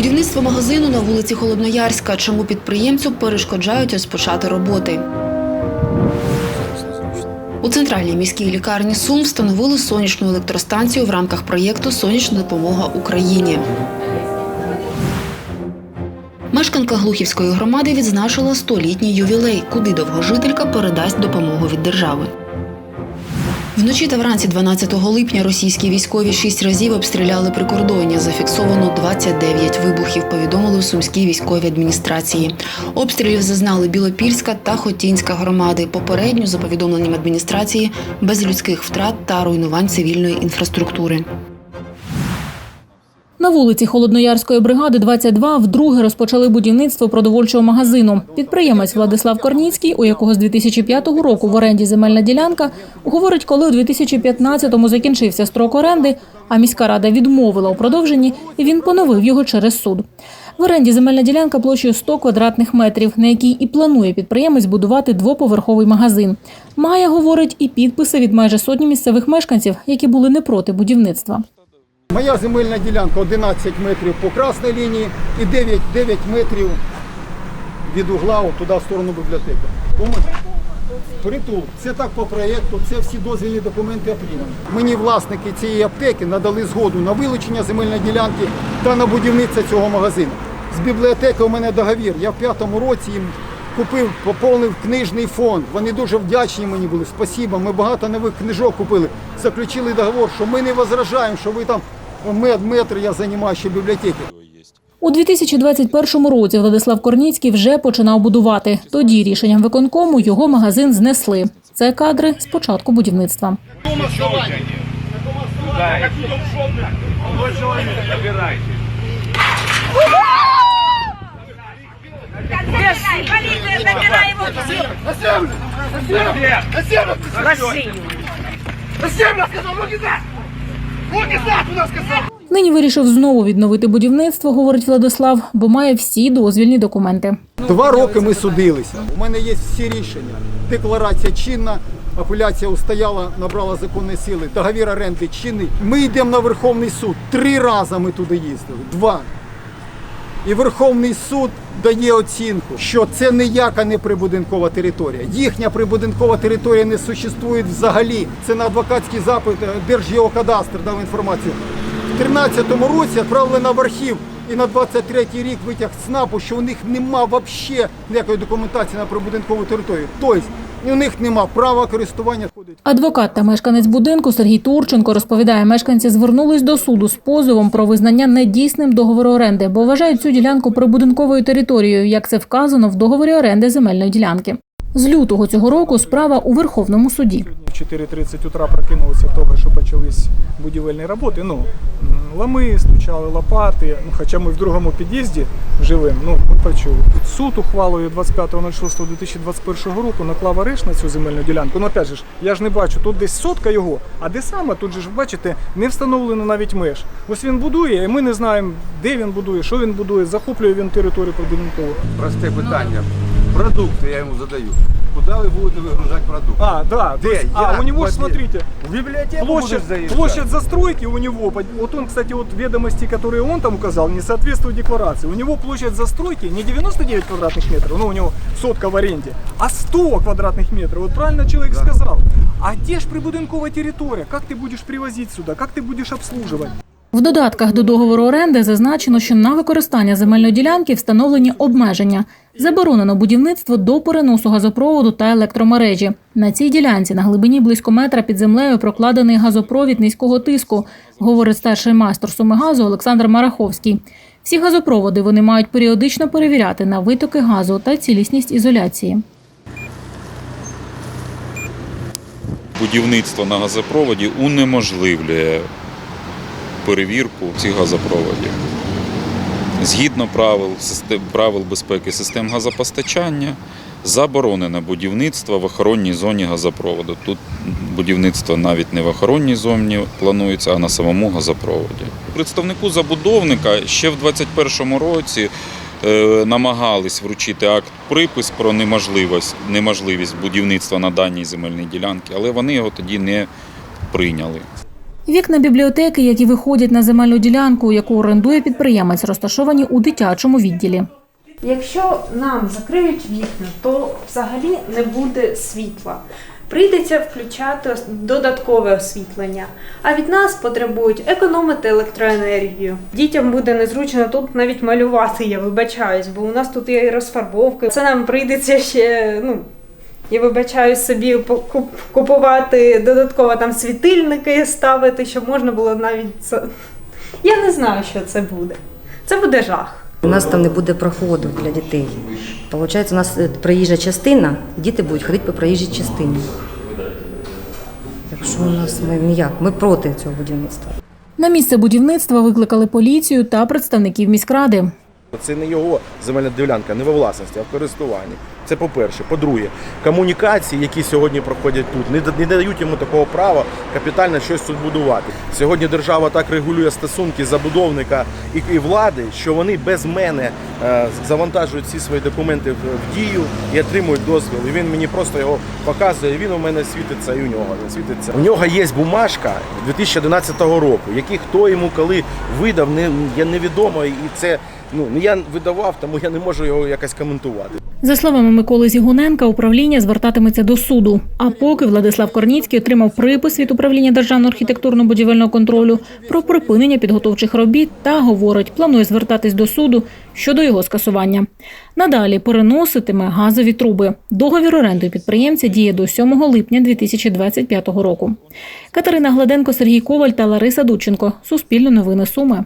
Будівництво магазину на вулиці Холодноярська. Чому підприємцю перешкоджають розпочати роботи? У центральній міській лікарні Сум встановили сонячну електростанцію в рамках проєкту Сонячна допомога Україні. Мешканка Глухівської громади відзначила столітній ювілей, куди довгожителька передасть допомогу від держави. Вночі та вранці 12 липня російські військові шість разів обстріляли прикордоння. Зафіксовано 29 вибухів. Повідомили в сумській військовій адміністрації. Обстрілів зазнали Білопільська та Хотінська громади. Попередньо, за повідомленням адміністрації, без людських втрат та руйнувань цивільної інфраструктури. На вулиці Холодноярської бригади 22 вдруге розпочали будівництво продовольчого магазину. Підприємець Владислав Корніцький, у якого з 2005 року в оренді земельна ділянка, говорить, коли у 2015-му закінчився строк оренди, а міська рада відмовила у продовженні, і він поновив його через суд. В оренді земельна ділянка площею 100 квадратних метрів, на якій і планує підприємець будувати двоповерховий магазин. Має, говорить, і підписи від майже сотні місцевих мешканців, які були не проти будівництва. Моя земельна ділянка 11 метрів по красній лінії і 9, 9 метрів від угла туди в сторону бібліотеки. Притул, це так по проєкту, це всі дозвільні документи отримані. Мені власники цієї аптеки надали згоду на вилучення земельної ділянки та на будівництво цього магазину. З бібліотеки у мене договір. Я в п'ятому році їм купив, поповнив книжний фонд. Вони дуже вдячні мені були. Спасибо. Ми багато нових книжок купили. Заключили договор, що ми не возражаємо, що ви там мет- метр я займаю ще бібліотеки. У 2021 році Владислав Корніцький вже починав будувати. Тоді рішенням виконкому його магазин знесли. Це кадри з початку будівництва. Его. Россию. Нині вирішив знову відновити будівництво, говорить Владислав, бо має всі дозвільні документи. Два роки ми судилися. У мене є всі рішення. Декларація чинна, апеляція устояла, набрала законної сили, договір оренди чинний. Ми йдемо на Верховний суд. Три рази ми туди їздили. Два. І Верховний суд дає оцінку, що це ніяка не прибудинкова територія. Їхня прибудинкова територія не существує взагалі. Це на адвокатський запит е, Держгеокадастр дав інформацію. В 2013 році відправлена в архів і на 23-й рік витяг з СНАПу, що у них нема взагалі ніякої документації на прибудинкову територію. Тобто у них нема права користування. Адвокат та мешканець будинку Сергій Турченко розповідає, мешканці звернулись до суду з позовом про визнання недійсним договору оренди, бо вважають цю ділянку прибудинковою територією, як це вказано в договорі оренди земельної ділянки. З лютого цього року справа у Верховному суді. В 4.30 утра прокинулися того, що почались будівельні роботи. Ну, лами стучали, лопати. Ну, хоча ми в другому під'їзді живемо, ну, почули. Суд ухвалою 25.06.2021 року наклав арешт на цю земельну ділянку. Ну, опять же, ж, я ж не бачу, тут десь сотка його, а де саме, тут же ж, бачите, не встановлено навіть меж. Ось він будує, і ми не знаємо, де він будує, що він будує, захоплює він територію прибудинкову. Просте питання. Продукти я йому задаю. Куди ви будете вигружати продукти? А, да. Где? есть- а, у него, смотрите, В библиотеку площадь, площадь застройки у него, вот он, кстати, вот ведомости, которые он там указал, не соответствуют декларации. У него площадь застройки не 99 квадратных метров, ну у него сотка в аренде, а 100 квадратных метров. Вот правильно человек сказал. А где ж прибудинковая территория? Как ты будешь привозить сюда? Как ты будешь обслуживать? В додатках до договору оренди зазначено, що на використання земельної ділянки встановлені обмеження. Заборонено будівництво до переносу газопроводу та електромережі. На цій ділянці на глибині близько метра під землею прокладений газопровід низького тиску, говорить старший майстер Сумигазу Олександр Мараховський. Всі газопроводи вони мають періодично перевіряти на витоки газу та цілісність ізоляції. будівництво на газопроводі унеможливлює перевірку цих газопроводів. Згідно правил, систем- правил безпеки систем газопостачання, заборонено будівництво в охоронній зоні газопроводу. Тут будівництво навіть не в охоронній зоні планується, а на самому газопроводі. Представнику забудовника ще в 2021 році е, намагались вручити акт припис про неможливість, неможливість будівництва на даній земельній ділянці, але вони його тоді не прийняли. Вікна бібліотеки, які виходять на земельну ділянку, яку орендує підприємець, розташовані у дитячому відділі. Якщо нам закриють вікна, то взагалі не буде світла. Прийдеться включати додаткове освітлення. А від нас потребують економити електроенергію. Дітям буде незручно тут навіть малювати, я вибачаюсь, бо у нас тут є і розфарбовки. Це нам прийдеться ще, ну. Я вибачаюсь собі купувати додатково там світильники ставити, щоб можна було навіть це. Я не знаю, що це буде. Це буде жах. У нас там не буде проходу для дітей. Получається, у нас е, проїжджа частина, діти будуть ходити по проїжджій частині. Так що у нас ми ніяк, ми проти цього будівництва. На місце будівництва викликали поліцію та представників міськради. Це не його земельна ділянка, не во власності, а в користуванні. Це по-перше. По-друге, комунікації, які сьогодні проходять тут, не, не дають йому такого права капітально щось тут будувати. Сьогодні держава так регулює стосунки забудовника і, влади, що вони без мене е, завантажують всі свої документи в, дію і отримують дозвіл. І він мені просто його показує. Він у мене світиться, і у нього він світиться. У нього є бумажка 2011 року, який хто йому коли видав, не я невідомо, і це. Ну не я видавав, тому я не можу його якось коментувати. За словами Миколи Зігуненка, управління звертатиметься до суду. А поки Владислав Корніцький отримав припис від управління державного архітектурно-будівельного контролю про припинення підготовчих робіт та говорить, планує звертатись до суду щодо його скасування. Надалі переноситиме газові труби. Договір оренди підприємця діє до 7 липня 2025 року. Катерина Гладенко, Сергій Коваль та Лариса Дудченко. Суспільне новини Суми.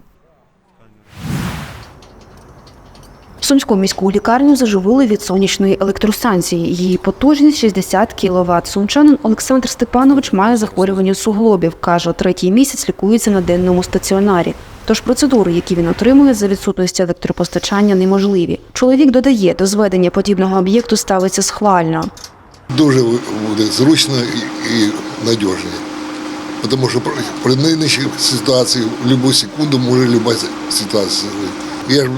Сумську міську лікарню заживили від сонячної електростанції. Її потужність 60 кВт. Сумчанин Олександр Степанович має захворювання суглобів. Каже, третій місяць лікується на денному стаціонарі. Тож процедури, які він отримує за відсутності електропостачання, неможливі. Чоловік додає, до зведення подібного об'єкту ставиться схвально. дуже буде зручно і, надіжно. Тому що при- нинішній ситуації в будь-яку секунду може будь-яка ситуація. Я ж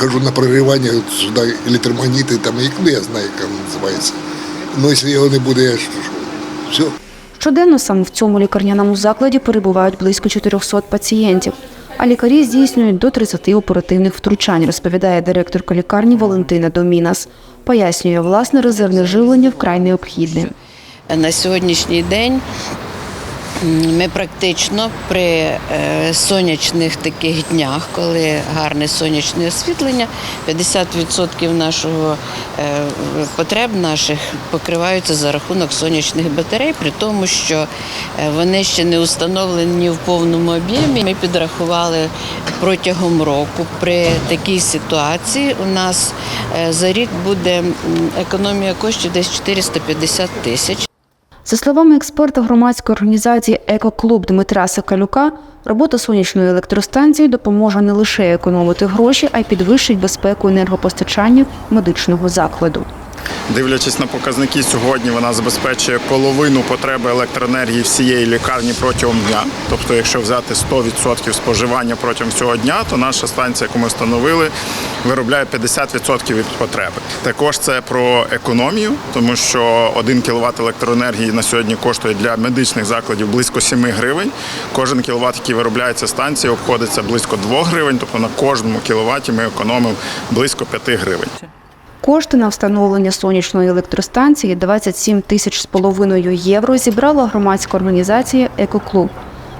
хожу на прогрівання от сюди електромагніти, там ну, я знаю, як воно називається. Ну, якщо його не буде, я ж все. Щоденно саме в цьому лікарняному закладі перебувають близько 400 пацієнтів. А лікарі здійснюють до 30 оперативних втручань, розповідає директорка лікарні Валентина Домінас. Пояснює, власне резервне живлення вкрай необхідне. На сьогоднішній день ми практично при е, сонячних таких днях, коли гарне сонячне освітлення, 50% нашого е, потреб наших покриваються за рахунок сонячних батарей, при тому, що е, вони ще не установлені в повному об'ємі. Ми підрахували протягом року при такій ситуації у нас за рік буде економія коштів десь 450 тисяч. За словами експерта громадської організації Екоклуб Дмитра Сокалюка, робота сонячної електростанції допоможе не лише економити гроші, а й підвищить безпеку енергопостачання медичного закладу. Дивлячись на показники, сьогодні вона забезпечує половину потреби електроенергії всієї лікарні протягом дня. Тобто, якщо взяти 100% споживання протягом цього дня, то наша станція, яку ми встановили, виробляє 50% від потреби. Також це про економію, тому що 1 кВт електроенергії на сьогодні коштує для медичних закладів близько 7 гривень. Кожен кіловат, який виробляється станції, обходиться близько 2 гривень. Тобто на кожному кіловаті ми економимо близько 5 гривень. Кошти на встановлення сонячної електростанції 27 тисяч з половиною євро зібрала громадська організація Екоклуб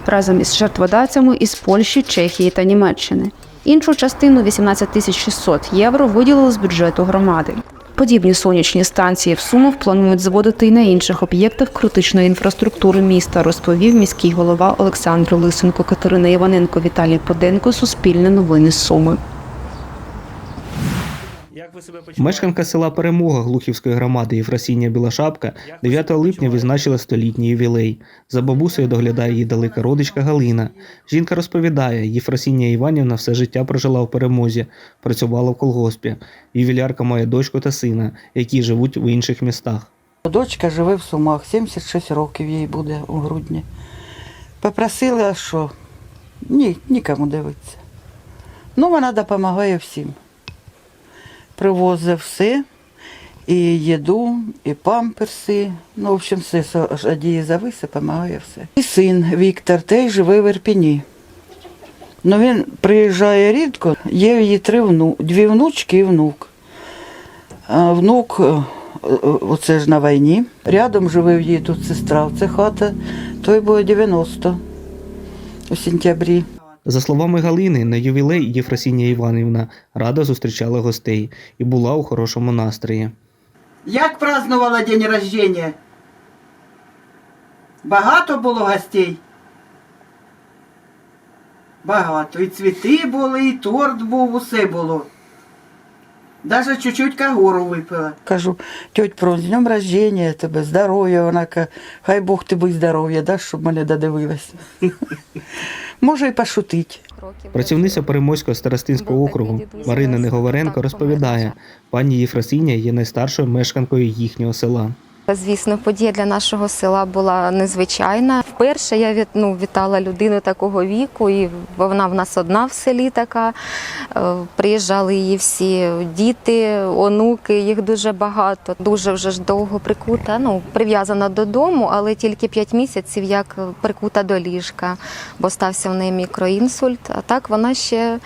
разом із жертводавцями із Польщі, Чехії та Німеччини. Іншу частину 18 тисяч 600 євро виділили з бюджету громади. Подібні сонячні станції в Сумах планують зводити й на інших об'єктах критичної інфраструктури міста, розповів міський голова Олександр Лисенко, Катерина Іваненко, Віталій Поденко, Суспільне новини Суми. Мешканка села Перемога Глухівської громади Єфросінія Білошапка 9 липня відзначила столітній ювілей. За бабусею доглядає її далека родичка Галина. Жінка розповідає, Єфросінія Іванівна все життя прожила в перемозі, працювала в колгоспі. Ювілярка має дочку та сина, які живуть в інших містах. Дочка живе в Сумах, 76 років їй буде у грудні. Попросила, що ні, нікому дивитися. Ну, вона допомагає всім. Привозить все. І їду, і памперси. Ну, в общем, все що одіє зависе, допомагає все. І син Віктор теж живе в Ірпіні. Ну він приїжджає рідко, є її три вну, дві внучки і внук. А внук, е, е, оце ж на війні. Рядом живе в її тут сестра, це хата, той буде 90 у сентябрі. За словами Галини, на ювілей Єфросінія Іванівна радо зустрічала гостей і була у хорошому настрої. Як празднувала день рождения? Багато було гостей? Багато. І цвіти були, і торт був, усе було. Даже чуть-чуть кагору випила. Кажу, тьоть про з днем рождения тебе, здоров'я. Вона каже, хай Бог тобі здоров'я дасть, щоб мене додивилась. Може і пошутить. Працівниця Перемойського старостинського округу Марина Неговоренко розповідає, пані Єфросинія є найстаршою мешканкою їхнього села. Звісно, подія для нашого села була незвичайна. Вперше я від, ну, вітала людину такого віку, і вона в нас одна в селі така. Е, Приїжджали її всі діти, онуки, їх дуже багато. Дуже вже ж довго прикута, ну, прив'язана додому, але тільки 5 місяців як прикута до ліжка, бо стався в неї мікроінсульт. А так вона ще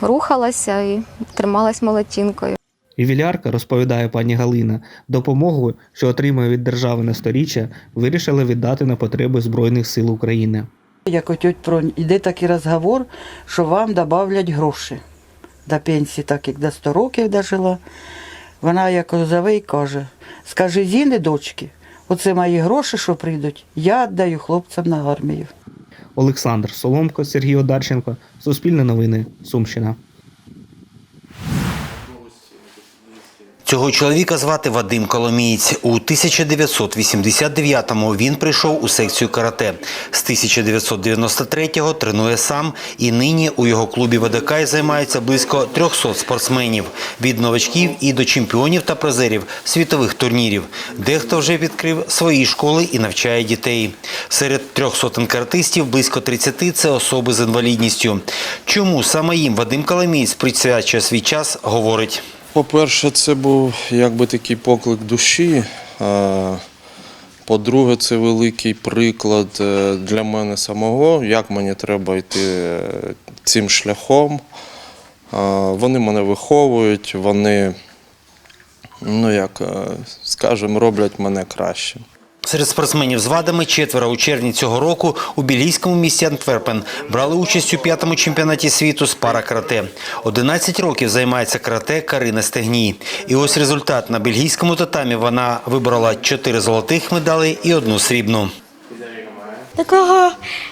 рухалася і трималась молодчинкою. Ювілярка, розповідає пані Галина, допомогу, що отримує від держави на сторіччя, вирішили віддати на потреби Збройних сил України. Як у тьоть Пронь, іде такий розговор, що вам додавлять гроші до пенсії, так як до 100 років дожила. Вона як зове і каже, скажи Зіни, дочки, оце мої гроші, що прийдуть, я віддаю хлопцям на армію. Олександр Соломко, Сергій Одарченко, Суспільне новини, Сумщина. Цього чоловіка звати Вадим Коломієць. У 1989-му він прийшов у секцію карате. З 1993-го тренує сам і нині у його клубі ВДК займається близько 300 спортсменів від новачків і до чемпіонів та призерів світових турнірів. Дехто вже відкрив свої школи і навчає дітей. Серед трьох сотень каратистів близько 30 – це особи з інвалідністю. Чому саме їм Вадим Коломієць присвячує свій час, говорить. По-перше, це був якби такий поклик душі. По-друге, це великий приклад е, для мене самого, як мені треба йти е, цим шляхом. Вони мене виховують, вони, ну як е, скажемо, роблять мене кращим. Серед спортсменів з вадами четверо у червні цього року у бельгійському місті Антверпен брали участь у п'ятому чемпіонаті світу з пара-карате. 11 років займається карате Карина Стегній. І ось результат. На бельгійському татамі вона вибрала 4 золотих медалі і одну срібну. Такого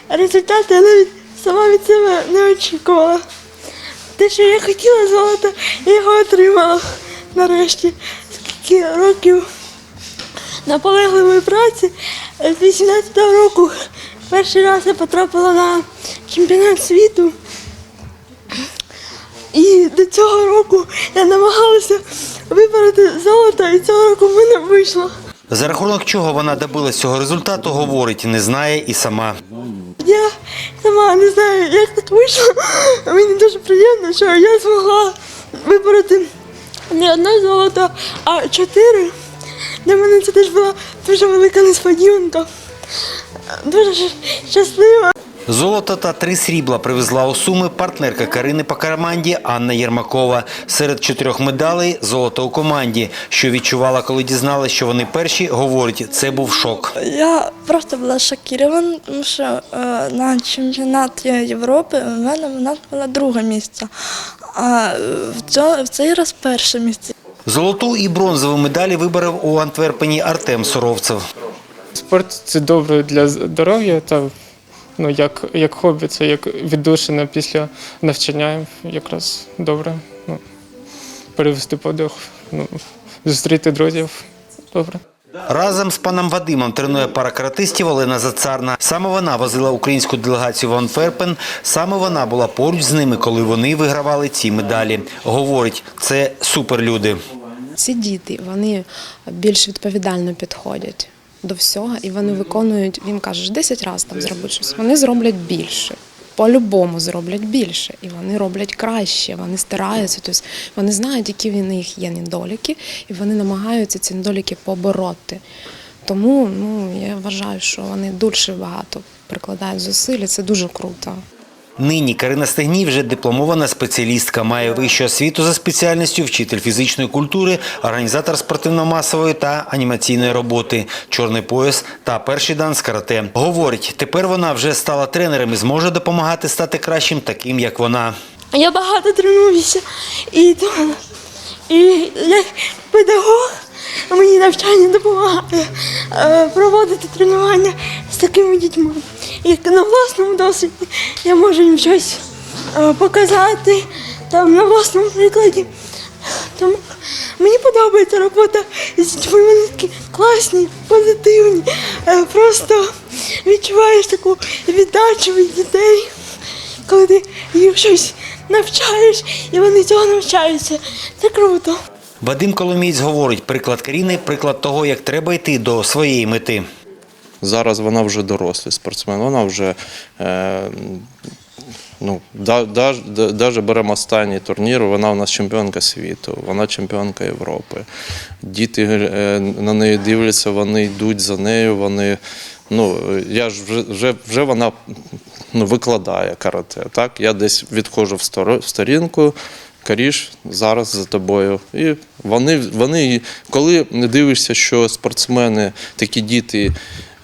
результату я навіть сама від себе не очікувала. Те, що я хотіла золото, я його отримала нарешті. Скільки років наполегливої праці з 18-го року перший раз я потрапила на чемпіонат світу. І до цього року я намагалася вибороти золото, і цього року в мене вийшло. За рахунок чого вона добилась цього результату, говорить, не знає і сама. Я сама не знаю, як так вийшло. Мені дуже приємно, що я змогла вибороти не одне золото, а чотири. Для мене це теж була дуже велика несподіванка. Дуже щаслива. Золото та три срібла привезла у Суми партнерка Карини по команді Анна Єрмакова. Серед чотирьох медалей – золото у команді. Що відчувала, коли дізналась, що вони перші, говорить, це був шок. Я просто була шокірована, тому що е, на чемпіонаті Європи у мене вона була друге місце, а е, в, цьо- в цей раз перше місце. Золоту і бронзову медалі виборов у Антверпені Артем Суровцев. Спорт це добре для здоров'я та ну, як, як хобі, це як віддушина після навчання якраз добре. Ну, перевести подих, ну, зустріти друзів. Добре. Разом з паном Вадимом тренує пара каратистів Олена Зацарна. Саме вона возила українську делегацію в Антверпен. Саме вона була поруч з ними, коли вони вигравали ці медалі. Говорить, це суперлюди. Ці діти вони більш відповідально підходять до всього, і вони виконують, він каже, 10 разів там зробити щось. Вони зроблять більше. По-любому зроблять більше, і вони роблять краще, вони стараються. Тобто вони знають, які в них є недоліки, і вони намагаються ці недоліки побороти. Тому ну, я вважаю, що вони дуже багато прикладають зусиль, і це дуже круто. Нині Карина Стегній вже дипломована спеціалістка, має вищу освіту за спеціальністю вчитель фізичної культури, організатор спортивно-масової та анімаційної роботи, чорний пояс та перший дан з карате. Говорить, тепер вона вже стала тренером і зможе допомагати стати кращим, таким як вона. Я багато тренуюся і, і як педагог мені навчання допомагає е, проводити тренування з такими дітьми. І на власному досвіді я можу їм щось е, показати там на власному прикладі. Тому мені подобається робота з дітьми. Вони такі класні, позитивні. Е, Просто відчуваєш таку віддачу від дітей коли ти їх щось навчаєш, і вони цього навчаються. Це круто. Вадим Коломієць говорить, приклад Каріни – приклад того, як треба йти до своєї мети. Зараз вона вже дорослий спортсмен, вона вже е, ну, да, беремо останній турнір, вона у нас чемпіонка світу, вона чемпіонка Європи. Діти е, на неї дивляться, вони йдуть за нею, вони. Ну, я ж вже, вже, вона ну, викладає карате. Так? Я десь відходжу в сторінку, Каріш зараз за тобою. І вони, вони, коли дивишся, що спортсмени, такі діти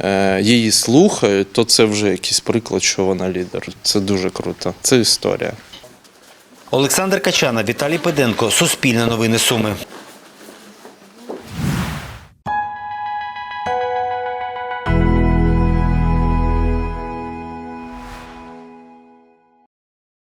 е, її слухають, то це вже якийсь приклад, що вона лідер. Це дуже круто. Це історія. Олександр Качана, Віталій Педенко, Суспільне новини Суми.